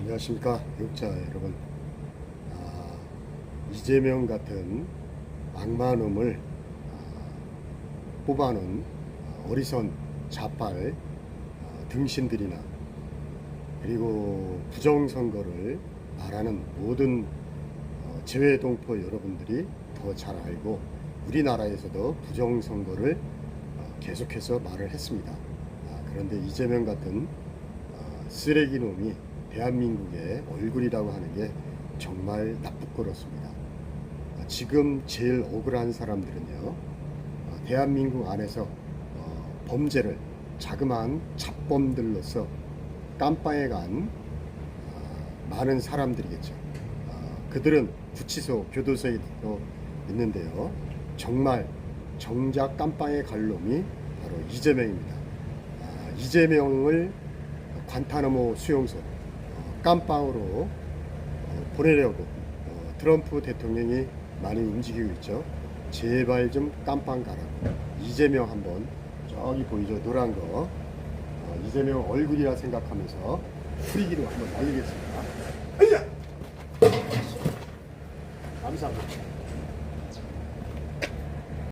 안녕하십니까 교육자 여러분 아, 이재명 같은 악마놈을 아, 뽑아놓은 아, 어리선 자빨 아, 등신들이나 그리고 부정선거를 말하는 모든 어, 재외동포 여러분들이 더 잘 알고 우리나라에서도 부정선거를 어, 계속해서 말을 했습니다. 아, 그런데 이재명 같은 어, 쓰레기 놈이 대한민국의 얼굴이라고 하는 게 정말 나쁘고렇습니다. 아, 지금 제일 억울한 사람들은요, 어, 대한민국 안에서 어, 범죄를 자그마한 잡범들로서 깜빵에 간 어, 많은 사람들이겠죠. 어, 그들은 구치소, 교도소에 또 있는데요. 정말 정작 깜빵에 갈 놈이 바로 이재명입니다. 아, 이재명을 관타나모 수용소 어, 깜빵으로 어, 보내려고 어, 트럼프 대통령이 많이 움직이고 있죠. 제발 좀 깜빵 가라고. 이재명 한번 저기 보이죠. 노란 거. 어, 이재명 얼굴이라 생각하면서 후리기로 한번 날리겠습니다. 감사합니다.